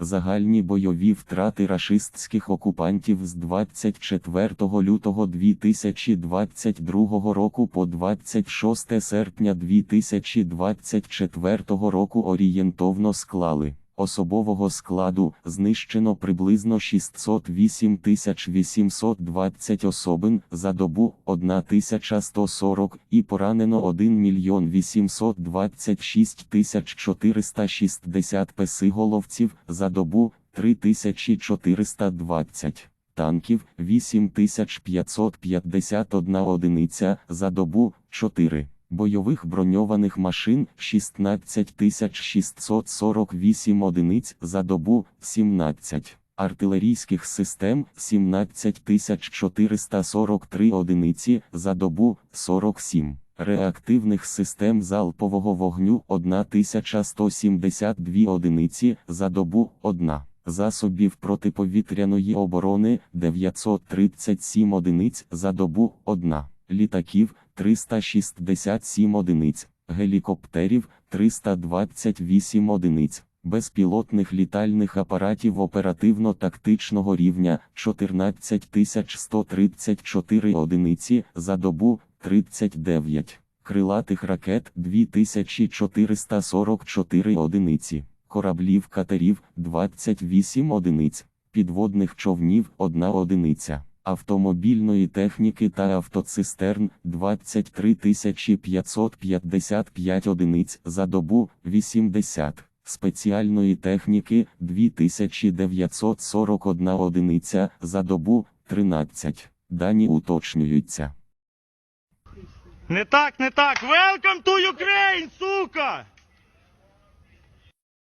Загальні бойові втрати рашистських окупантів з 24 лютого 2022 року по 26 серпня 2024 року орієнтовно склали. Особового складу знищено приблизно 608 820 особин за добу 1140 і поранено 1 мільйон 826 460 песиголовців за добу 3420. Танків 8551 одиниця за добу 4. Бойових броньованих машин 16648 одиниць за добу 17. Артилерійських систем 17443 одиниці за добу 47. Реактивних систем залпового вогню 1172 одиниці за добу 1. Засобів протиповітряної оборони 937 одиниць за добу 1. Літаків 367 одиниць, гелікоптерів 328 одиниць, безпілотних літальних апаратів оперативно-тактичного рівня 14134 одиниці за добу 39, крилатих ракет 2444 одиниці, кораблів катерів 28 одиниць, підводних човнів 1 одиниця автомобільної техніки та автоцистерн 23 555 одиниць за добу 80, спеціальної техніки 2941 одиниця за добу 13. Дані уточнюються. Не так, не так. Welcome to Ukraine, сука!